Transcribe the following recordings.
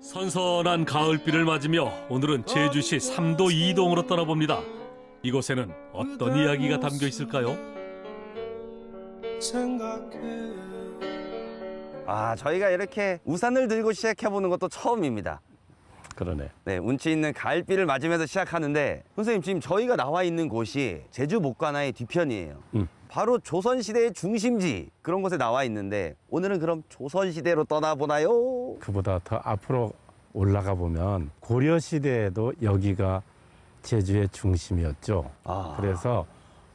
선선한 가을비를 맞으며 오늘은 제주시 삼도 이동으로 떠나봅니다. 이곳에는 어떤 이야기가 담겨 있을까요? 아, 저희가 이렇게 우산을 들고 시작해보는 것도 처음입니다. 그러네. 네, 운치 있는 가을비를 맞으면서 시작하는데 선생님 지금 저희가 나와 있는 곳이 제주 목관화의 뒤편이에요. 음. 바로 조선시대의 중심지 그런 곳에 나와 있는데 오늘은 그럼 조선시대로 떠나보나요? 그보다 더 앞으로 올라가 보면 고려 시대에도 여기가 제주의 중심이었죠. 아. 그래서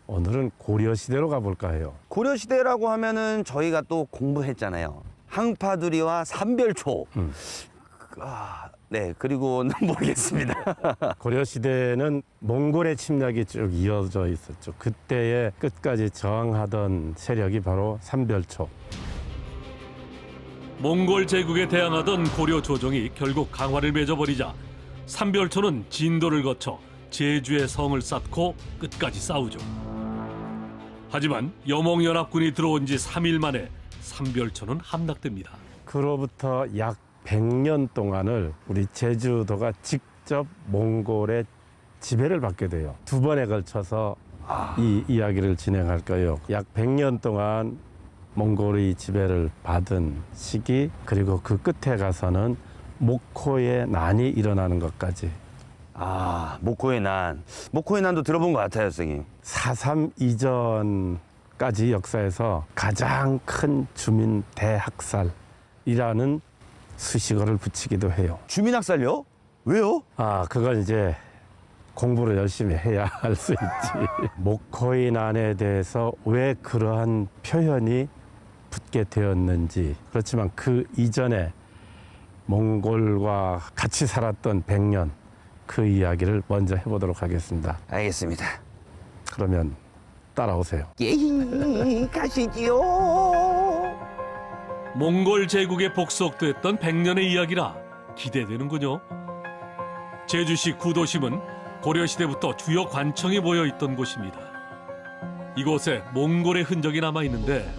오늘은 고려 시대로 가볼까 해요. 고려 시대라고 하면은 저희가 또 공부했잖아요. 항파두리와 삼별초. 음. 아, 네, 그리고는 모르겠습니다. 고려 시대는 몽골의 침략이 쭉 이어져 있었죠. 그때의 끝까지 저항하던 세력이 바로 삼별초. 몽골 제국에 대항하던 고려 조정이 결국 강화를 맺어버리자 삼별초는 진도를 거쳐 제주의 성을 쌓고 끝까지 싸우죠. 하지만 여몽연합군이 들어온 지 3일 만에 삼별초는 함락됩니다. 그로부터 약 100년 동안을 우리 제주도가 직접 몽골의 지배를 받게 돼요. 두 번에 걸쳐서 이 이야기를 진행할 거예요. 약 100년 동안 몽골의 지배를 받은 시기 그리고 그 끝에 가서는 목호의 난이 일어나는 것까지 아, 목호의 난. 목호의 난도 들어본 것 같아요, 선생님. 4.3 이전까지 역사에서 가장 큰 주민 대학살이라는 수식어를 붙이기도 해요. 주민학살요? 왜요? 아, 그건 이제 공부를 열심히 해야 할 수 있지. 목코인 안에 대해서 왜 그러한 표현이 붙게 되었는지. 그렇지만 그 이전에 몽골과 같이 살았던 100년 그 이야기를 먼저 해보도록 하겠습니다. 알겠습니다. 그러면 따라오세요. 예, 가시지요. 몽골 제국에 복속됐던 100년의 이야기라 기대되는군요. 제주시 구도심은 고려시대부터 주요 관청이 모여 있던 곳입니다. 이곳에 몽골의 흔적이 남아 있는데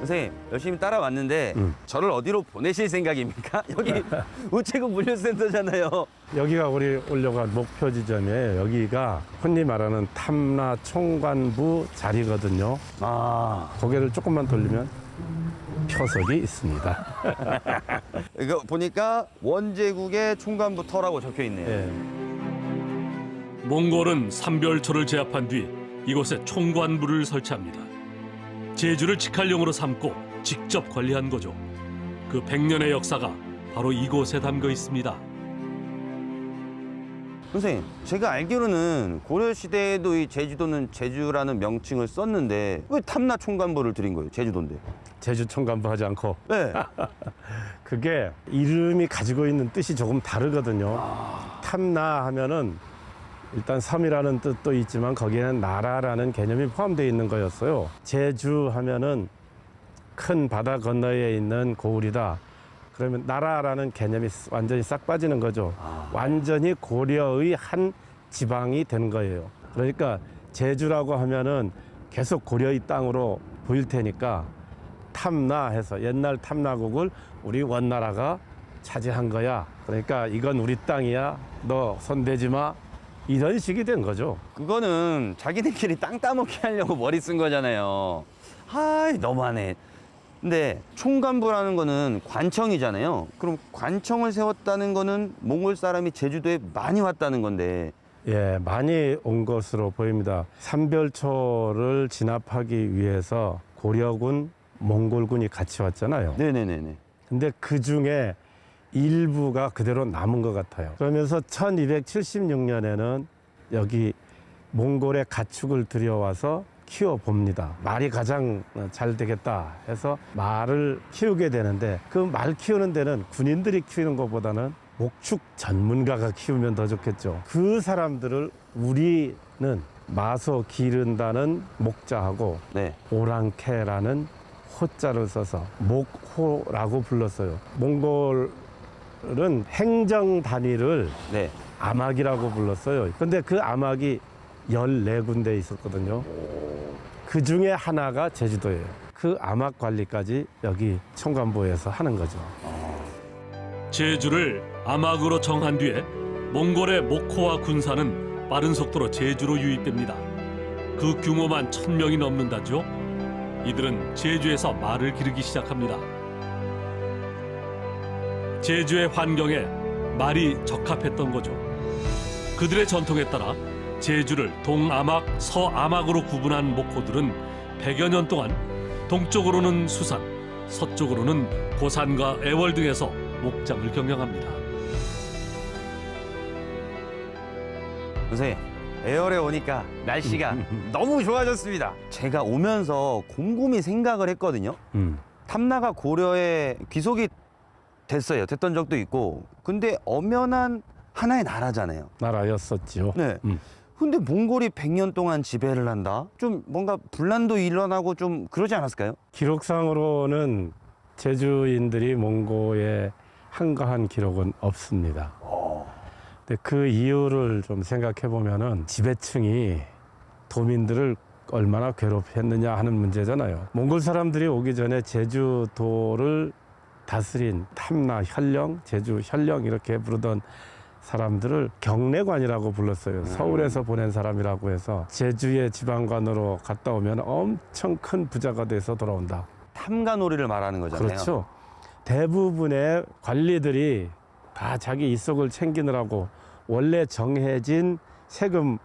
선생님, 열심히 따라왔는데 음. 저를 어디로 보내실 생각입니까? 여기 우체국 물류센터잖아요. 여기가 우리 올려간 목표 지점이에요. 여기가 흔히 말하는 탐라 총관부 자리거든요. 아, 고개를 조금만 돌리면 표석이 있습니다. 이거 보니까 원제국의 총관부터라고 적혀 있네요. 예. 몽골은 삼별초를 제압한 뒤 이곳에 총관부를 설치합니다. 제주를 직할용으로 삼고 직접 관리한 거죠. 그 100년의 역사가 바로 이곳에 담겨 있습니다. 선생님, 제가 알기로는 고려 시대에도 이 제주도는 제주라는 명칭을 썼는데 왜 탐라 총관부를 드린 거예요? 제주도인데. 제주 총관부 하지 않고 네. 그게 이름이 가지고 있는 뜻이 조금 다르거든요. 탐나 하면은 일단 섬이라는 뜻도 있지만 거기에는 나라라는 개념이 포함되어 있는 거였어요. 제주 하면은 큰 바다 건너에 있는 고을이다. 그러면 나라라는 개념이 완전히 싹 빠지는 거죠. 완전히 고려의 한 지방이 되는 거예요. 그러니까 제주라고 하면은 계속 고려의 땅으로 보일 테니까 탐나 해서 옛날 탐나국을 우리 원나라가 차지한 거야. 그러니까 이건 우리 땅이야. 너 손대지 마. 이런 식이 된 거죠. 그거는 자기들끼리 땅 따먹게 하려고 머리 쓴 거잖아요. 하이, 너무하네. 근데 총관부라는 거는 관청이잖아요. 그럼 관청을 세웠다는 거는 몽골 사람이 제주도에 많이 왔다는 건데 예, 많이 온 것으로 보입니다. 삼별초를 진압하기 위해서 고려군, 몽골군이 같이 왔잖아요. 네네네네. 근데 그 중에 일부가 그대로 남은 것 같아요. 그러면서 1276년에는 여기 몽골의 가축을 들여와서 키워 봅니다. 말이 가장 잘 되겠다 해서 말을 키우게 되는데 그 말 키우는 데는 군인들이 키우는 것보다는 목축 전문가가 키우면 더 좋겠죠. 그 사람들을 우리는 마소 기른다는 목자하고 네. 오랑캐라는 호자를 써서 목호라고 불렀어요. 몽골은 행정 단위를 네. 암학이라고 불렀어요. 근데 그 암학이 14군데 있었거든요. 그 중에 하나가 제주도예요. 그 암학 관리까지 여기 청관부에서 하는 거죠. 제주를 암악으로 정한 뒤에 몽골의 목호와 군사는 빠른 속도로 제주로 유입됩니다. 그 규모만 천 명이 넘는다죠. 이들은 제주에서 말을 기르기 시작합니다. 제주의 환경에 말이 적합했던 거죠. 그들의 전통에 따라 제주를 동암악, 서암악으로 구분한 목호들은 100여 년 동안 동쪽으로는 수산, 서쪽으로는 고산과 애월 등에서 목장을 경영합니다. 선생님 에어에 오니까 날씨가 너무 좋아졌습니다. 제가 오면서 곰곰이 생각을 했거든요. 음. 탐나가 고려에 귀속이 됐어요. 됐던 적도 있고. 근데 엄연한 하나의 나라잖아요. 나라였었지요. 네. 음. 근데 몽골이 100년 동안 지배를 한다? 좀 뭔가 분란도 일어나고 좀 그러지 않았을까요? 기록상으로는 제주인들이 몽고에 항거한 기록은 없습니다. 근데 그 이유를 좀 생각해 보면은 지배층이 도민들을 얼마나 괴롭혔느냐 하는 문제잖아요. 몽골 사람들이 오기 전에 제주도를 다스린 탐나 현령, 제주 현령 이렇게 부르던 사람들을 경례관이라고 불렀어요. 서울에서 보낸 사람이라고 해서 제주의 지방관으로 갔다 오면 엄청 큰 부자가 돼서 돌아온다. 탐가놀이를 말하는 거잖아요. 그렇죠. 대부분의 관리들이 다 자기 이속을 챙기느라고 원래 정해진 세금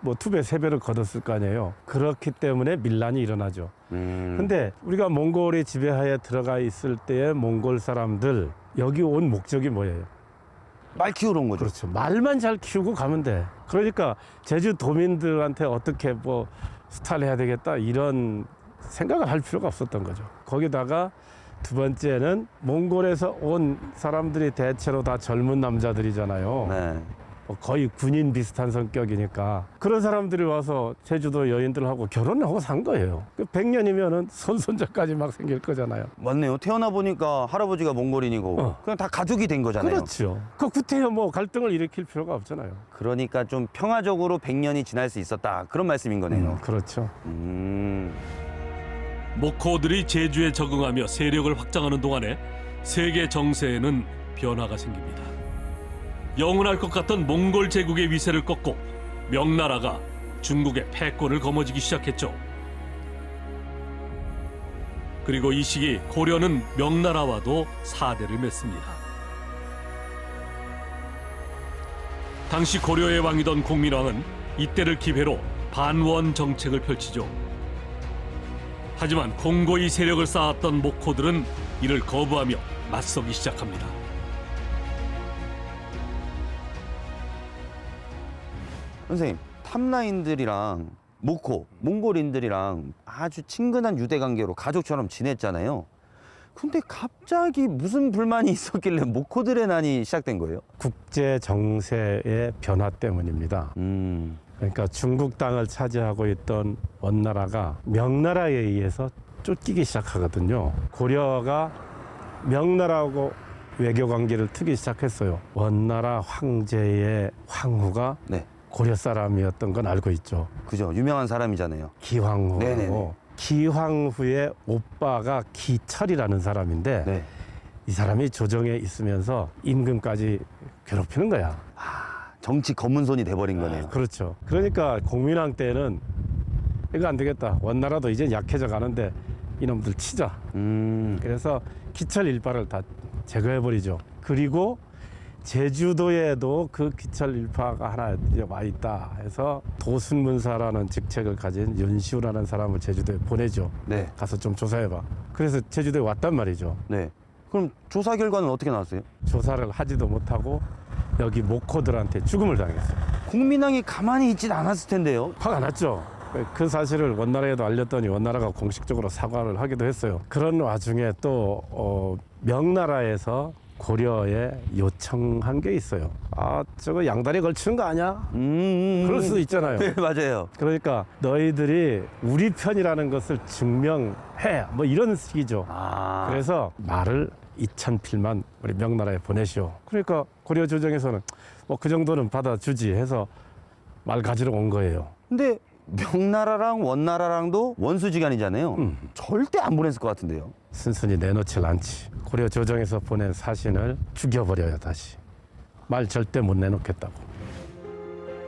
뭐두 배, 세 배를 걷었을 거 아니에요. 그렇기 때문에 밀란이 일어나죠. 음. 근데 우리가 몽골이 지배하에 들어가 있을 때의 몽골 사람들 여기 온 목적이 뭐예요? 말 키우러 온 거죠. 그렇죠. 말만 잘 키우고 가면 돼. 그러니까 제주 도민들한테 어떻게 뭐 스타를 해야 되겠다 이런 생각을 할 필요가 없었던 거죠. 거기다가 두 번째는 몽골에서 온 사람들이 대체로 다 젊은 남자들이잖아요. 네. 뭐 거의 군인 비슷한 성격이니까 그런 사람들이 와서 제주도 여인들하고 결혼하고 산 거예요. 그 100년이면은 손손자까지 막 생길 거잖아요. 맞네요. 태어나 보니까 할아버지가 몽골인이고 어. 그냥 다 가족이 된 거잖아요. 그렇죠. 그 구태여 뭐 갈등을 일으킬 필요가 없잖아요. 그러니까 좀 평화적으로 100년이 지날 수 있었다. 그런 말씀인 거네요. 음, 그렇죠. 음. 목호들이 제주에 적응하며 세력을 확장하는 동안에 세계 정세에는 변화가 생깁니다. 영원할 것 같던 몽골 제국의 위세를 꺾고 명나라가 중국의 패권을 거머쥐기 시작했죠. 그리고 이 시기 고려는 명나라와도 사대를 맺습니다. 당시 고려의 왕이던 공민왕은 이때를 기회로 반원 정책을 펼치죠. 하지만 공고히 세력을 쌓았던 목호들은 이를 거부하며 맞서기 시작합니다. 선생님, 탐라인들이랑 모코, 몽골인들이랑 아주 친근한 유대 관계로 가족처럼 지냈잖아요. 근데 갑자기 무슨 불만이 있었길래 모코들의 난이 시작된 거예요? 국제 정세의 변화 때문입니다. 음. 그러니까 중국 땅을 차지하고 있던 원나라가 명나라에 의해서 쫓기기 시작하거든요. 고려가 명나라하고 외교 관계를 트기 시작했어요. 원나라 황제의 황후가 네. 고려 사람이었던 건 알고 있죠. 그죠. 유명한 사람이잖아요. 기황후고 네네네. 기황후의 오빠가 기철이라는 사람인데 네. 이 사람이 조정에 있으면서 임금까지 괴롭히는 거야. 정치 검문손이 돼버린 거네요. 그렇죠. 그러니까 공민왕 때는 이거 안 되겠다. 원나라도 이제 약해져 가는데 이놈들 치자. 음. 그래서 기철 일파를 다 제거해 버리죠. 그리고 제주도에도 그 기철 일파가 하나 와 있다 해서 도순문사라는 직책을 가진 윤시우라는 사람을 제주도에 보내죠. 네. 가서 좀 조사해봐. 그래서 제주도에 왔단 말이죠. 네. 그럼 조사 결과는 어떻게 나왔어요? 조사를 하지도 못하고 여기 목호들한테 죽음을 당했어요. 국민왕이 가만히 있진 않았을 텐데요. 화가 났죠. 그 사실을 원나라에도 알렸더니 원나라가 공식적으로 사과를 하기도 했어요. 그런 와중에 또 어, 명나라에서 고려에 요청한 게 있어요. 아, 저거 양다리 걸치는 거 아니야? 음. 그럴 수도 있잖아요. 네, 맞아요. 그러니까 너희들이 우리 편이라는 것을 증명해. 뭐 이런 식이죠. 아. 그래서 말을 2천 필만 우리 명나라에 보내시오. 그러니까 고려 조정에서는 뭐 그 정도는 받아주지 해서 말 가지러 온 거예요. 근데 명나라랑 원나라랑도 원수지간이잖아요. 음. 절대 안 보냈을 것 같은데요. 순순히 내놓질 않지. 고려 조정에서 보낸 사신을 죽여버려요 다시. 말 절대 못 내놓겠다고.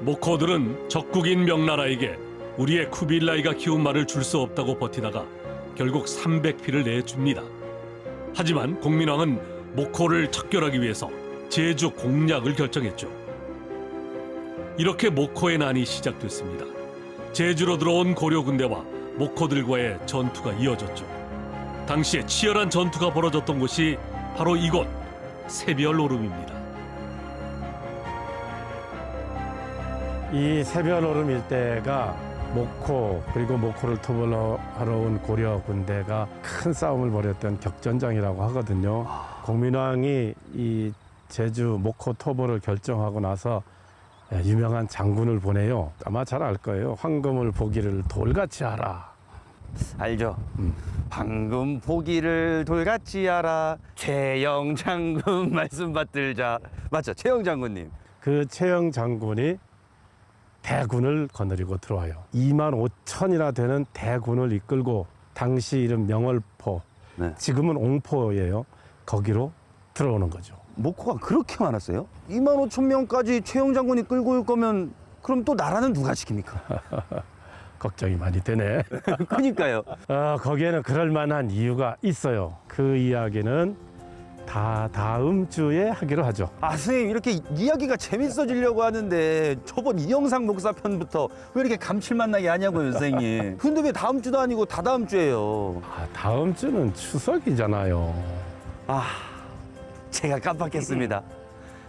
목호들은 적국인 명나라에게 우리의 쿠빌라이가 키운 말을 줄 수 없다고 버티다가 결국 300피를 내줍니다. 하지만 공민왕은 목호를 척결하기 위해서 제주 공략을 결정했죠. 이렇게 목호의 난이 시작됐습니다. 제주로 들어온 고려 군대와 목호들과의 전투가 이어졌죠. 당시에 치열한 전투가 벌어졌던 곳이 바로 이곳 새별오름입니다. 이 새별오름 일대가 목호 그리고 목호를 토벌하러 온 고려 군대가 큰 싸움을 벌였던 격전장이라고 하거든요. 공민왕이 이 제주 목호 토벌을 결정하고 나서 예, 유명한 장군을 보내요. 아마 잘 알 거예요. 황금을 보기를 돌같이 하라. 알죠? 음. 방금 보기를 돌같이 하라. 최영 장군 말씀 받들자. 맞죠? 최영 장군님. 그 최영 장군이 대군을 거느리고 들어와요. 2만 5천이나 되는 대군을 이끌고 당시 이름 명월포, 네. 지금은 옹포예요. 거기로 들어오는 거죠. 목호가 그렇게 많았어요? 2만 5천 명까지 최영 장군이 끌고 올 거면 그럼 또 나라는 누가 지킵니까? 걱정이 많이 되네. 그러니까요. 어, 거기에는 그럴 만한 이유가 있어요. 그 이야기는 다 다음 주에 하기로 하죠. 아 선생님 이렇게 이야기가 재밌어지려고 하는데 저번 이영상 목사 편부터 왜 이렇게 감칠맛 나게 하냐고요 선생님 근데 왜 다음 주도 아니고 다 다음 주예요 아, 다음 주는 추석이잖아요. 아 제가 깜빡했습니다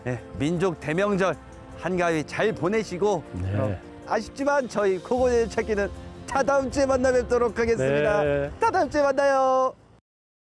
예, 민족 대명절 한가위 잘 보내시고 네. 어, 아쉽지만 저희 코고의 찾기는 다다음 주에 만나 뵙도록 하겠습니다 네. 다다음 주에 만나요